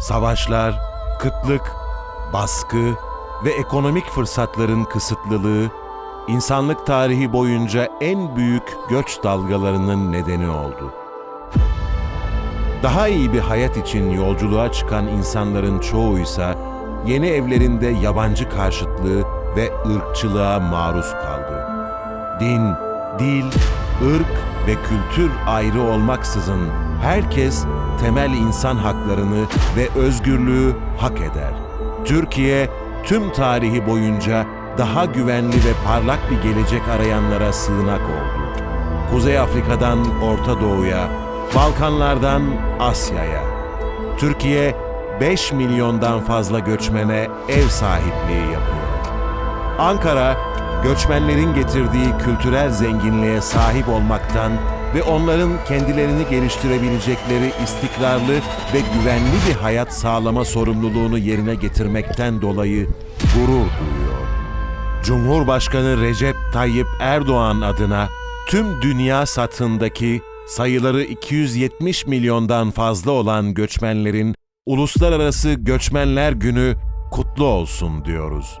Savaşlar, kıtlık, baskı ve ekonomik fırsatların kısıtlılığı, insanlık tarihi boyunca en büyük göç dalgalarının nedeni oldu. Daha iyi bir hayat için yolculuğa çıkan insanların çoğuysa yeni evlerinde yabancı karşıtlığı ve ırkçılığa maruz kaldı. Din, dil, ırk ve kültür ayrı olmaksızın herkes temel insan haklarını ve özgürlüğü hak eder. Türkiye tüm tarihi boyunca daha güvenli ve parlak bir gelecek arayanlara sığınak oldu. Kuzey Afrika'dan Orta Doğu'ya, Balkanlardan Asya'ya. Türkiye 5 milyondan fazla göçmene ev sahipliği yapıyor. Ankara, göçmenlerin getirdiği kültürel zenginliğe sahip olmaktan ve onların kendilerini geliştirebilecekleri istikrarlı ve güvenli bir hayat sağlama sorumluluğunu yerine getirmekten dolayı gurur duyuyor. Cumhurbaşkanı Recep Tayyip Erdoğan adına tüm dünya satındaki sayıları 270 milyondan fazla olan göçmenlerin Uluslararası Göçmenler Günü kutlu olsun diyoruz.